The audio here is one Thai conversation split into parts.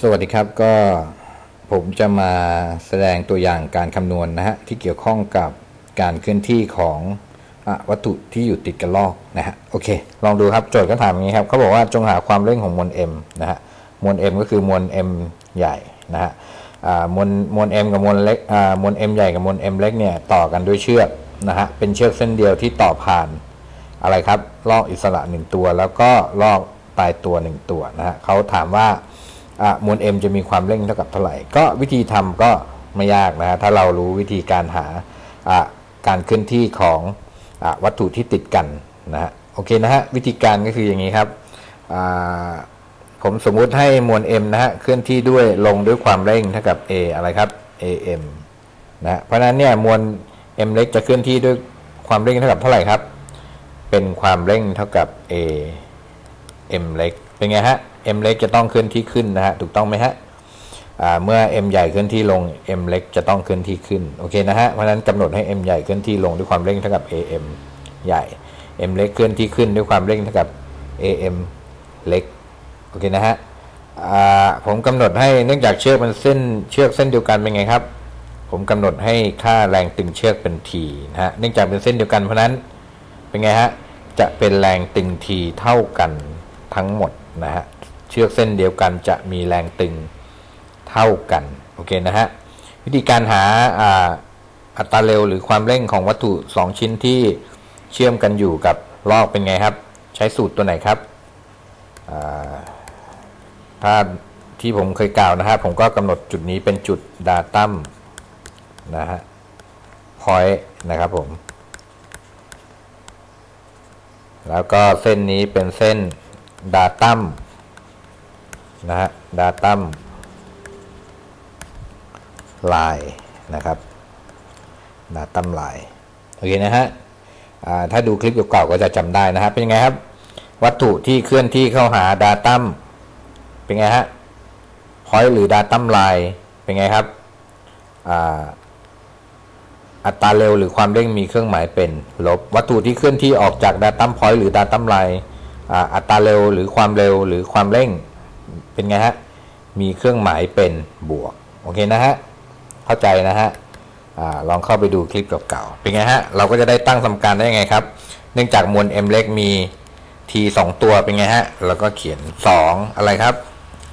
สวัสดีครับก็ผมจะมาแสดงตัวอย่างการคำนวณนะฮะที่เกี่ยวข้องกับการเคลื่อนที่ของอวัตถุที่อยู่ติดกันลอกนะฮะโอเค ลองดูครับโจทย์ก็ถามอย่างนี้ครับเขาบอกว่าจงหาความเร่งของมวล m นะฮะมวล m ก็คือมวล m ใหญ่นะฮะมวลมวล m กับมวลเล็กมวล m ใหญ่กับมวล m เล็กเนี่ยต่อกันด้วยเชือกนะฮะเป็นเชือกเส้นเดียวที่ต่อผ่านอะไรครับลอกอิสระหนึ่งตัว แล้วก็ลอกปลายตัวหนึ่งตัวนะฮะเขาถามว่า มวล m จะมีความเร่งเท่ากับเท่าไหร่ ก็วิธีทำก็ไม่ยากนะฮะถ้าเรารู้วิธีการหาการเคลื่อนที่ของอวัตถุที่ติดกันนะฮะโอเคนะฮะวิธีการก็คืออย่างนี้ครับผมสมมุติให้มวล m นะฮะเคลื่อนที่ด้วยลงด้วยความเร่งเท่ากับ a อะไรครับ am นะฮะเพราะฉะนั้นเนี่ยมวล m เล็กจะเคลื่อนที่ด้วยความเร่งเท่ากับเท่าไหร่ครับ เป็นความเร่งเท่ากับ a m เล็ก เป็นไงฮะ m เล็กจะต้องเคลื่อนที่ขึ้นนะฮะถูกต้องไหมฮะเมื่อ m ใหญ่เคลื่อนที่ลง m เล็กจะต้องเคลื่อนที่ขึ้นโอเคนะฮะเพราะฉะนั้นกำหนดให้ m ใหญ่เคลื่อนที่ลงด้วยความเร่งเท่ากับ am ใหญ่ m เล็กเคลื่อนที่ขึ้นด้วยความเร่งเท่ากับ am เล็กโอเคนะฮะผมกำหนดให้เนื่องจากเชือกมันเส้นเชือกเส้นเดียวกันเป็นไงครับ ผมกำหนดให้ค่าแรงตึงเชือกเป็น t นะฮะเนื่องจากเป็นเส้นเดียวกันเพราะฉะนั้นเป็นไงฮะจะเป็นแรงตึงทีเท่ากันทั้งหมด นะฮะเชือกเส้นเดียวกันจะมีแรงตึงเท่ากันโอเคนะฮะวิธีการหาอัตราเร็วหรือความเร่งของวัตถุ 2 ชิ้นที่เชื่อมกันอยู่กับลอกเป็นไงครับ ใช้สูตรตัวไหนครับอ่าถ้าที่ผมเคยกล่าวนะฮะผมก็กำหนดจุดนี้เป็นจุดดาตัมนะฮะพอยต์นะครับผม แล้วก็เส้นนี้เป็นเส้น ดาตัมนะฮะดาตัมลายนะครับดาตัมลายโอเคนะฮะถ้าดูคลิปเก่าๆก็จะจำได้นะฮะเป็นไงครับ วัตถุที่เคลื่อนที่เข้าหาดาตัมเป็นไงฮะพอยหรือดาตัมลายเป็นไงครับอัตราเร็วหรือความเร่งมีเครื่องหมายเป็น ลบวัตถุที่เคลื่อนที่ออกจากดัตตัมพอยต์หรือดัตตัมไลน์ อัตราเร็วหรือความเร็วหรือความเร่งเป็นไงฮะ มีเครื่องหมายเป็นบวก โอเคนะฮะ เข้าใจนะฮะอลองเข้าไปดูคลิปเก่าๆเป็นไงฮะ เราก็จะได้ตั้งสมการได้ยังไงครับ เนื่องจากมวล m เล็กมี t 2 ตัวเป็นไงฮะแล้วก็เขียน 2 อะไรครับ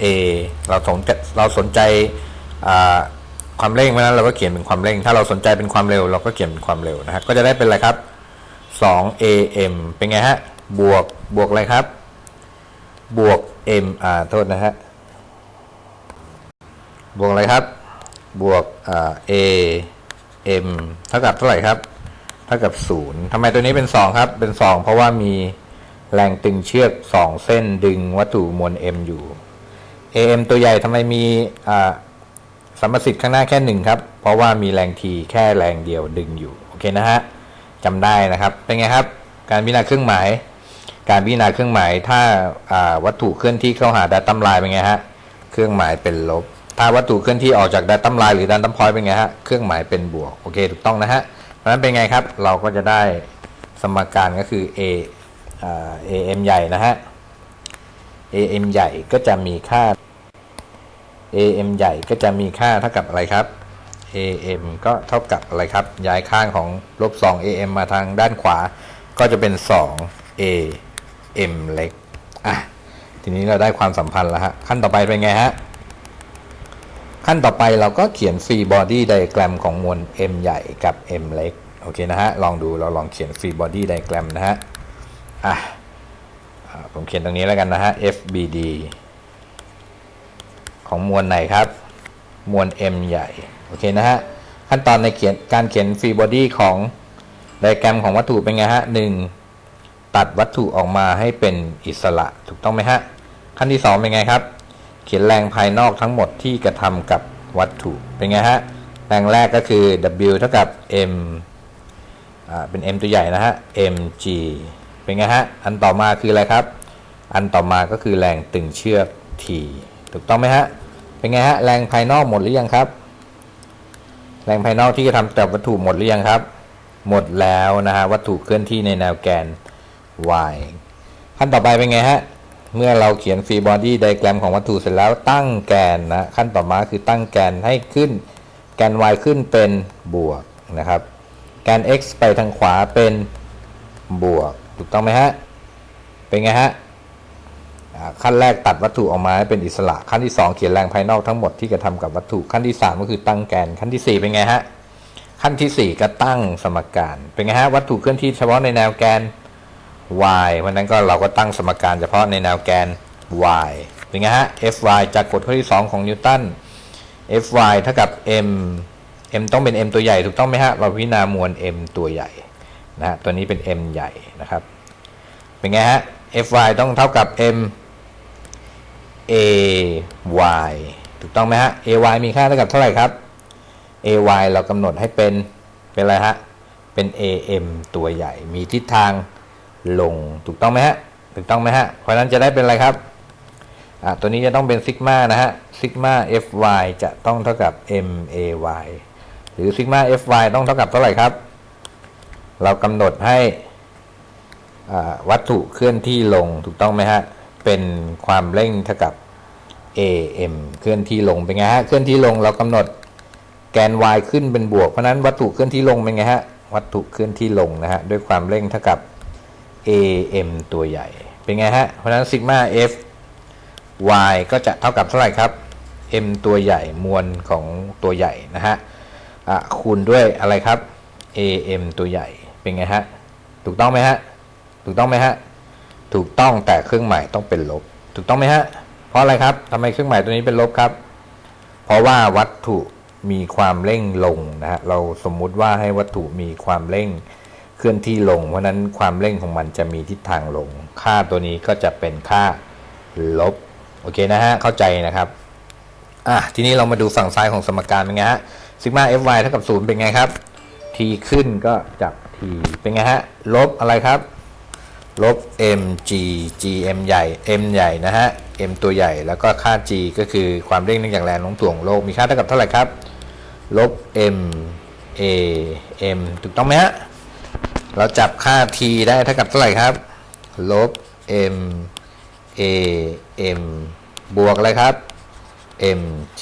a เราสนใจเราสนใจความเร่งเพราะฉะนั้นเราก็เขียนเป็นความเร่ง ถ้าเราสนใจเป็นความเร็ว เราก็เขียนเป็นความเร็วนะฮะก็จะได้เป็นอะไรครับ 2 am เป็นไงฮะ บวกบวกอะไรครับ บวก m อ่าโทษนะฮะบวกอะไรครับ บวกอ่า a m เท่ากับเท่าไหร่ครับ เท่ากับ0ทำไมตัวนี้เป็น 2 ครับ เป็น 2 เพราะว่ามีแรงตึงเชือก 2 เส้นดึงวัตถุมวล m อยู่ am ตัวใหญ่ทำไมมีอ่าสัมประสิทธิ์ข้างหน้าแค่หนึ่งครับ เพราะว่ามีแรงทีแค่แรงเดียวดึงอยู่ โอเคนะฮะจำได้นะครับ เป็นไงครับ การพิจารณาเครื่องหมาย การพิจารณาเครื่องหมายถ้าาวัตถุเคลื่อนที่เข้าหาดัตตัมไลน์เป็นไงฮะเครื่องหมายเป็นลบ ถ้าวัตถุเคลื่อนที่ออกจากดัตตัมไลน์หรือดัตตัมพอยต์เป็นไงฮะเครื่องหมายเป็นบวกโอเคถูกต้องนะฮะเพราะนั้นเป็นไงครับเราก็จะได้สมการก็คือ a อ am ใหญ่นะฮะ am ใหญ่ก็จะมีค่า am ใหญ่ก็จะมีค่าเท่ากับอะไรครับ am ก็เท่ากับอะไรครับ ย้ายข้างของลบ2 am มาทางด้านขวา ก็จะเป็น 2 m เล็กอะทีนี้เราได้ความสัมพันธ์แล้วฮะขั้นต่อไปเป็นไงฮะขั้นต่อไปเราก็เขียน free body diagram ของมวล m ใหญ่กับ m เล็กโอเคนะฮะลองดูเราลองเขียน free body diagram นะฮะอะผมเขียนตรงนี้แล้วกันนะฮะ fbd ของมวลไหนครับ มวล m ใหญ่ โอเคนะฮะ ขั้นตอนในเขียนการเขียนฟรีบอดี้ของไดแกรมของวัตถุเป็นไงฮะหนึ่ง ตัดวัตถุออกมาให้เป็นอิสระถูกต้องไหมฮะ ขั้นที่ 2 เป็นไงครับ เขียนแรงภายนอกทั้งหมดที่กระทำกับวัตถุเป็นไงฮะ แรงแรกก็คือ W เท่ากับ m อ่าเป็น m ตัวใหญ่นะฮะ mg เป็นไงฮะ อันต่อมาคืออะไรครับ อันต่อมาก็คือแรงตึงเชือก t ถูกต้องไหมฮะ เป็นไงฮะ แรงภายนอกหมดหรือยังครับ แรงภายนอกที่จะทำกับวัตถุหมดหรือยังครับ หมดแล้วนะฮะ วัตถุเคลื่อนที่ในแนวแกน y ขั้นต่อไปเป็นไงฮะ เมื่อเราเขียนฟรีบอดี้ไดแกรมของวัตถุเสร็จแล้วตั้งแกนนะ ขั้นต่อมาคือตั้งแกนให้ขึ้น แกน y ขึ้นเป็นบวกนะครับ แกน x ไปทางขวาเป็นบวก ถูกต้องไหมฮะ เป็นไงฮะขั้นแรกตัดวัตถุออกมาให้เป็นอิสระ ขั้นที่ 2 เขียนแรงภายนอกทั้งหมดที่กระทำกับวัตถุ ขั้นที่ 3 ก็คือตั้งแกน ขั้นทีสี่4 เป็นไงฮะ ขั้นทีสี่ 4 ก็ตั้งสมการ เป็นไงฮะ วัตถุเคลื่อนที่เฉพาะในแนวแกน y เพราะนั้นก็เราก็ตั้งสมการเฉพาะในแนวแกน y เป็นไงฮะ fy จากกฎข้อที่ 2 ของนิวตัน fy เท่ากับ m m ต้องเป็น m ตัวใหญ่ถูกต้องไหมฮะ เราพิจารณามวล m ตัวใหญ่นะฮะตัวนี้เป็น m ใหญ่นะครับ เป็นไงฮะ fy ต้องเท่ากับ m ay ถูกต้องไหมฮะ ay มีค่าเท่ากับเท่าไหร่ครับ ay เรากำหนดให้เป็นเป็นอะไรฮะ เป็น am ตัวใหญ่มีทิศทาง ลงถูกต้องไหมฮะถูกต้องไหมฮะเพราะนั้นจะได้เป็นอะไรครับอ่าตัวนี้จะต้องเป็นซิกมานะฮะซิกมา fy จะต้องเท่ากับ may หรือซิกมา fy ต้องเท่ากับเท่าไหร่ครับ เรากำหนดให้อ่าวัตถุเคลื่อนที่ลงถูกต้องไหมฮะเป็นความเร่งเท่ากับ am เคลื่อนที่ลงเป็นไงฮะเคลื่อนที่ลงเรากำหนดแกน y ขึ้นเป็นบวกเพราะนั้นวัตถุเคลื่อนที่ลงเป็นไงฮะวัตถุเคลื่อนที่ลงนะฮะด้วยความเร่งเท่ากับ am ตัวใหญ่ เป็นไงฮะ เพราะฉะนั้นซิกมา f y ก็จะเท่ากับเท่าไหร่ครับ m ตัวใหญ่มวลของตัวใหญ่นะฮะอะคูณด้วยอะไรครับ am ตัวใหญ่เป็นไงฮะ ถูกต้องไหมฮะ ถูกต้องไหมฮะ ถูกต้องแต่เครื่องหมายต้องเป็นลบ ถูกต้องไหมฮะ เพราะอะไรครับทำไมเครื่องหมายตัวนี้เป็นลบครับ เพราะว่าวัตถุมีความเร่งลงนะฮะ เราสมมุติว่าให้วัตถุมีความเร่ง เคลื่อนที่ลง เพราะนั้นความเร่งของมันจะมีทิศทางลง ค่าตัวนี้ก็จะเป็นค่าลบ โอเคนะฮะ เข้าใจนะครับ อะ ทีนี้เรามาดูฝั่งซ้ายของสมการเป็นไงฮะซิกมา fy เท่ากับ0เป็นไงครับ t ขึ้นก็จาก t เป็นไงฮะ ลบอะไรครับ ลบ mg gm ใหญ่ m ใหญ่นะฮะ m ตัวใหญ่ แล้วก็ค่า g ก็คือความเร่งเนื่องจากแรงโน้มถ่วงโลก มีค่าเท่ากับเท่าไหร่ครับ ลบ m a m ถูกต้องไหมฮะ เราจับค่า t ได้เท่ากับเท่าไหร่ครับ ลบ m a m บวกอะไรครับ m g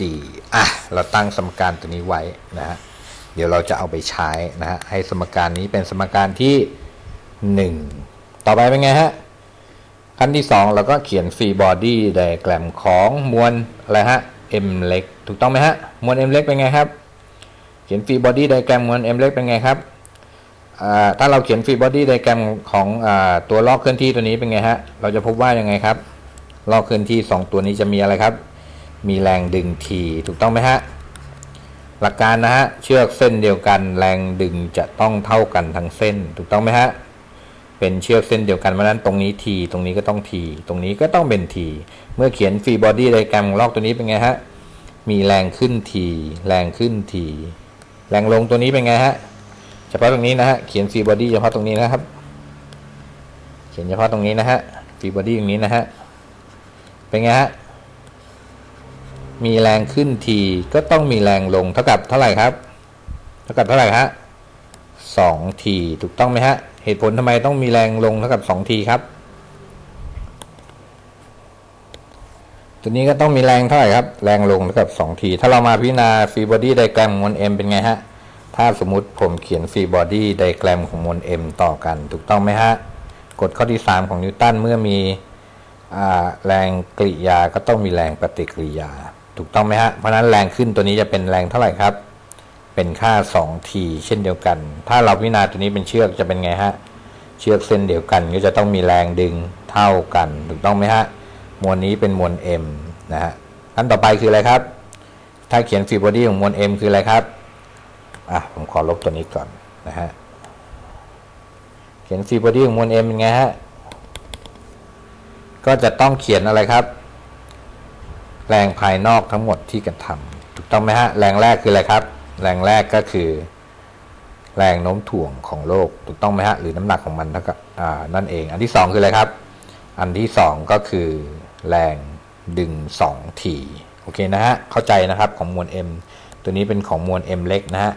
อะ เราตั้งสมการตัวนี้ไว้นะฮะ เดี๋ยวเราจะเอาไปใช้นะฮะ ให้สมการนี้เป็นสมการที่ 1 ต่อไปเป็นไงฮะ ขั้นที่ 2 เราก็เขียนฟรีบอดี้ไดแกรมของมวลอะไรฮะ m เล็ก ถูกต้องไหมฮะ มวล m เล็กเป็นไงครับ เขียนฟรีบอดี้ไดแกรมมวล m เล็กเป็นไงครับ ถ้าเราเขียนฟรีบอดี้ไดแกรมของอตัวลอกเคลื่อนที่ตัวนี้เป็นไงฮะ เราจะพบว่ายังไงครับลอกเคลื่อนที่ 2 ตัวนี้จะมีอะไรครับ มีแรงดึงทีถูกต้องไหมฮะ หลักการนะฮะ เชือกเส้นเดียวกัน แรงดึงจะต้องเท่ากันทั้งเส้น ถูกต้องไหมฮะ เป็นเชือกเส้นเดียวกันเพราะนั้นตรงนี้ทีตรงนี้ก็ต้องทีตรงนี้ก็ต้องเป็นทีเมื่อเขียนฟรีบอดี้ไดแกรมลอกตัวนี้เป็นไงฮะ มีแรงขึ้นทีแรงขึ้นทีแรงลงตัวนี้เป็นไงฮะ เฉพาะตรงนี้นะฮะเขียนฟรีบอดี้เฉพาะตรงนี้นะครับ เขียนเฉพาะตรงนี้นะฮะฟรีบอดี้ตรงนี้นะฮะเป็นไงฮะมีแรงขึ้นทีก็ต้องมีแรงลงเท่ากับเท่าไหร่ครับ เท่ากับเท่าไหร่ฮะสองทีถูกต้องไหมฮะเหตุผลทำไมต้องมีแรงลงเท่ากับสองทีครับ ตัวนี้ก็ต้องมีแรงเท่าไหร่ครับ แรงลงเท่ากับ2ที ถ้าเรามาพิจารณาฟรีบอดี้ไดแกรมมวล m เป็นไงฮะ ถ้าสมมติผมเขียนฟรีบอดี้ไดแกรมของมวล m ต่อกัน ถูกต้องไหมฮะ กฎข้อที่ 3 ของนิวตันเมื่อมีอแรงกริยาก็ต้องมีแรงปฏิกิริยา ถูกต้องไหมฮะ เพราะฉะนั้นแรงขึ้นตัวนี้จะเป็นแรงเท่าไหร่ครับ เป็นค่า 2t เช่นเดียวกัน ถ้าเราพิจารณาตัวนี้เป็นเชือกจะเป็นไงฮะ เชือกเส้นเดียวกันก็จะต้องมีแรงดึงเท่ากัน ถูกต้องไหมฮะ มวลนี้เป็นมวล m นะฮะอันต่อไปคืออะไรครับ ถ้าเขียนฟรีบอดี้ของมวล m คืออะไรครับ อะ ผมขอลบตัวนี้ก่อนนะฮะ เขียนฟรีบอดี้ของมวล m เป็นไงฮะ ก็จะต้องเขียนอะไรครับ แรงภายนอกทั้งหมดที่กระทำถูกต้องไหมฮะ แรงแรกคืออะไรครับ แรงแรกก็คือ แรงโน้มถ่วงของโลกถูกต้องไหมฮะ หรือน้ำหนักของมันเท่ากับอ่านั่นเอง อันที่สองคืออะไรครับ อันที่สองก็คือ แรงดึง2ทีโอเคนะฮะ เข้าใจนะครับของมวล m ตัวนี้เป็นของมวล m เล็กนะฮะ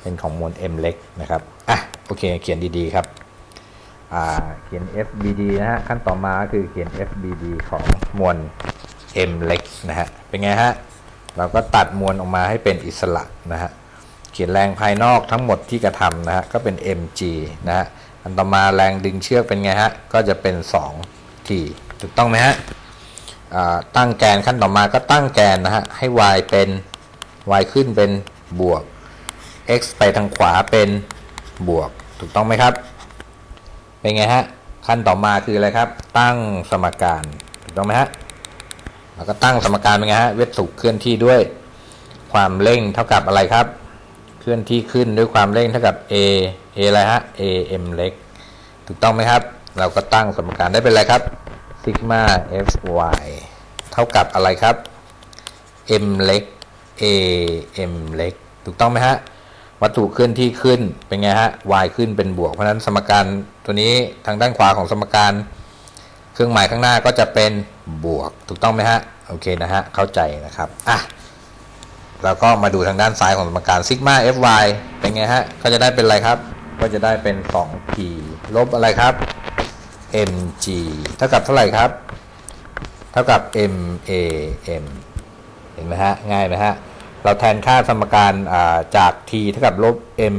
เป็นของมวล m เล็กนะครับ อะ โอเค เขียนดีๆครับ อ่า เขียน FBD นะฮะ ขั้นต่อมาก็คือเขียน FBD ของมวล M เล็กนะฮะ เป็นไงฮะ เราก็ตัดมวลออกมาให้เป็นอิสระนะฮะ เขียนแรงภายนอกทั้งหมดที่กระทำนะฮะ ก็เป็น mg นะฮะ อันต่อมาแรงดึงเชือกเป็นไงฮะ ก็จะเป็น 2t ถูกต้องไหมฮะตั้งแกนขั้นต่อมาก็ตั้งแกนนะฮะ ให้ y เป็น y ขึ้นเป็นบวก x ไปทางขวาเป็นบวก ถูกต้องไหมครับ เป็นไงฮะ ขั้นต่อมาคืออะไรครับ ตั้งสมการถูกต้องไหมฮะแล้วก็ตั้งสมการเป็นไงฮะเวทสุเคลื่อนที่ด้วยความเร่งเท่ากับอะไรครับ เคลื่อนที่ขึ้นด้วยความเร่งเท่ากับ a a อะไรฮะ a m เล็ก ถูกต้องไหมครับ เราก็ตั้งสมการได้เป็นอะไรครับซิกมา f y เท่ากับอะไรครับ m เล็ก a m เล็ก ถูกต้องไหมฮะ วัตถุเคลื่อนที่ขึ้นเป็นไงฮะ y ขึ้นเป็นบวก เพราะฉะนั้นสมการตัวนี้ทางด้านขวาของสมการ เครื่องหมายข้างหน้าก็จะเป็นบวก ถูกต้องไหมฮะ โอเคนะฮะ เข้าใจนะครับ อะ แล้วก็มาดูทางด้านซ้ายของสมการซิกมา fy เป็นไงฮะ ก็จะได้เป็นอะไรครับ ก็จะได้เป็น 2p ลบอะไรครับ mg เท่ากับเท่าไหร่ครับ เท่ากับ ma m เห็นไหมฮะ ง่ายไหมฮะ เราแทนค่าสมการจาก t เท่ากับลบ m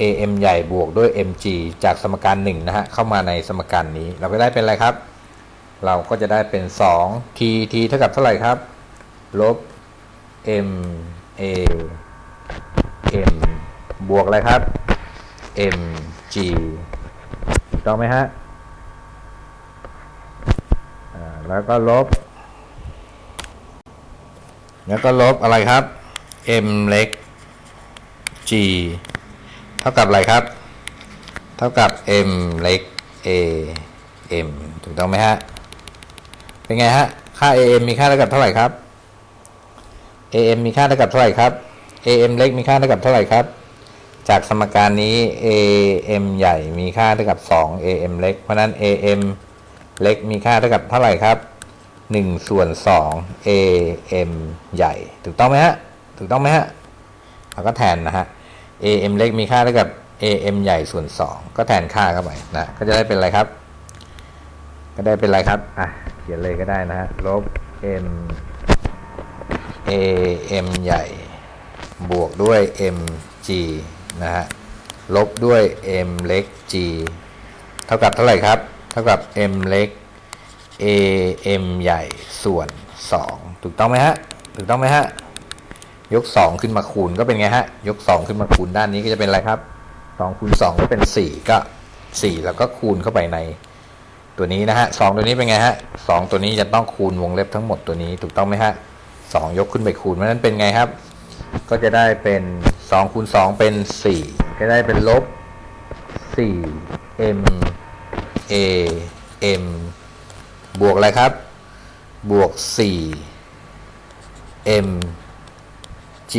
am ใหญ่บวกด้วย mg จากสมการ1นะฮะเข้ามาในสมการนี้ เราก็ได้เป็นอะไรครับ เราก็จะได้เป็น 2 t t เท่ากับเท่าไหร่ครับ ลบ m a m บวกอะไรครับ m g ถูกต้องไหมฮะแล้วก็ลบ แล้วก็ลบอะไรครับ m เล็ก g เท่ากับอะไรครับ เท่ากับ m เล็ก a m ถูกต้องไหมฮะ เป็นไงฮะ ค่า am มีค่าเท่ากับเท่าไหร่ครับ am มีค่าเท่ากับเท่าไหร่ครับ am เล็กมีค่าเท่ากับเท่าไหร่ครับ จากสมการนี้ am ใหญ่มีค่าเท่ากับ 2 am เล็ก เพราะนั้น am เล็กมีค่าเท่ากับเท่าไหร่ครับ 1ส่วน2 am ใหญ่ ถูกต้องไหมฮะ ถูกต้องไหมฮะ เราก็แทนนะฮะ am เล็กมีค่าเท่ากับ am ใหญ่ส่วน 2 ก็แทนค่าเข้าไปนะ ก็จะได้เป็นอะไรครับ ก็ได้เป็นอะไรครับ อะ เขียนเลยก็ได้นะฮะ ลบ m a m ใหญ่ บวกด้วย m g นะฮะ ลบด้วย m เล็ก g เท่ากับเท่าไหร่ครับ เท่ากับ m เล็ก a m ใหญ่ส่วน 2 ถูกต้องไหมฮะ ถูกต้องไหมฮะ ยก 2 ขึ้นมาคูณก็เป็นไงฮะ ยก 2 ขึ้นมาคูณด้านนี้ก็จะเป็นอะไรครับ2คูณ2ก็เป็น 4 ก็ 4 แล้วก็คูณเข้าไปในตัวนี้นะฮะ2ตัวนี้เป็นไงฮะ2ตัวนี้จะต้องคูณวงเล็บทั้งหมดตัวนี้ถูกต้องไหมฮะ2ยกขึ้นไปคูณเพราะนั้นเป็นไงครับ ก็จะได้เป็น2คูณ2เป็น 4 ก็ได้เป็นลบ4 m a m บวกอะไรครับ บวก 4 m g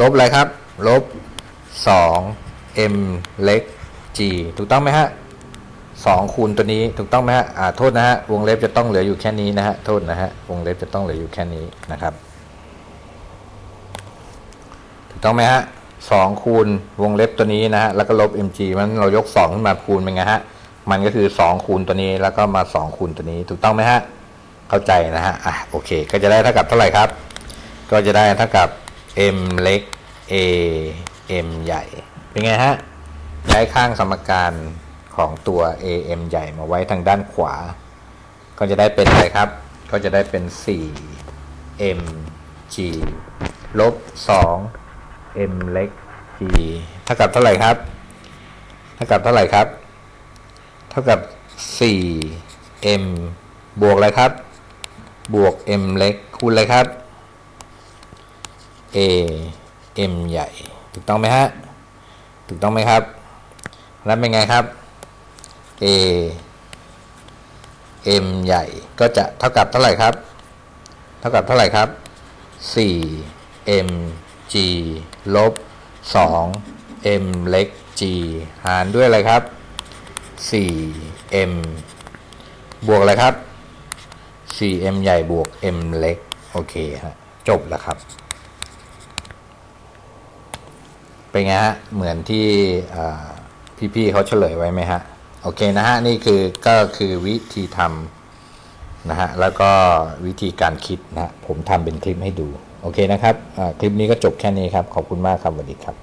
ลบอะไรครับ ลบ 2 m เล็ก g ถูกต้องไหมฮะ2คูณตัวนี้ถูกต้องไหมฮะอ่าโทษนะฮะ วงเล็บจะต้องเหลืออยู่แค่นี้นะฮะ โทษนะฮะ วงเล็บจะต้องเหลืออยู่แค่นี้นะครับ ถูกต้องไหมฮะสองคูณวงเล็บตัวนี้นะฮะ แล้วก็ลบ mg มันเรายก 2 ขึ้นมาคูณเป็นไงฮะ มันก็คือ 2 คูณตัวนี้แล้วก็มา 2 คูณตัวนี้ถูกต้องไหมฮะ เข้าใจนะฮะ อะโอเค ก็จะได้เท่ากับเท่าไหร่ครับ ก็จะได้เท่ากับ m เล็ก a m ใหญ่ เป็นไงฮะ ย้ายข้างสมการของตัว a m ใหญ่มาไว้ทางด้านขวา ก็จะได้เป็นอะไรครับ ก็จะได้เป็น4 m g ลบ2 m เล็ก g เท่ากับเท่าไหร่ครับ เท่ากับเท่าไหร่ครับ เท่ากับ 4 m บวกอะไรครับ บวก m เล็กคูณอะไรครับ a m ใหญ่ ถูกต้องไหมฮะ ถูกต้องไหมครับ แล้วเป็นไงครับ a m ใหญ่ก็จะเท่ากับเท่าไหร่ครับ เท่ากับเท่าไหร่ครับ 4 m g ลบ 2 m เล็ก g หารด้วยอะไรครับ 4 m บวกอะไรครับ 4m ใหญ่บวก m เล็ก โอเคฮะจบแล้วครับ เป็นไงฮะ เหมือนที่พี่ๆเขาเฉลยไว้ไหมฮะ โอเคนะฮะ นี่คือก็คือวิธีทำนะฮะ แล้วก็วิธีการคิดนะฮะผมทำเป็นคลิปให้ดู โอเคนะครับ คลิปนี้ก็จบแค่นี้ครับ ขอบคุณมากครับสวัสดีครับ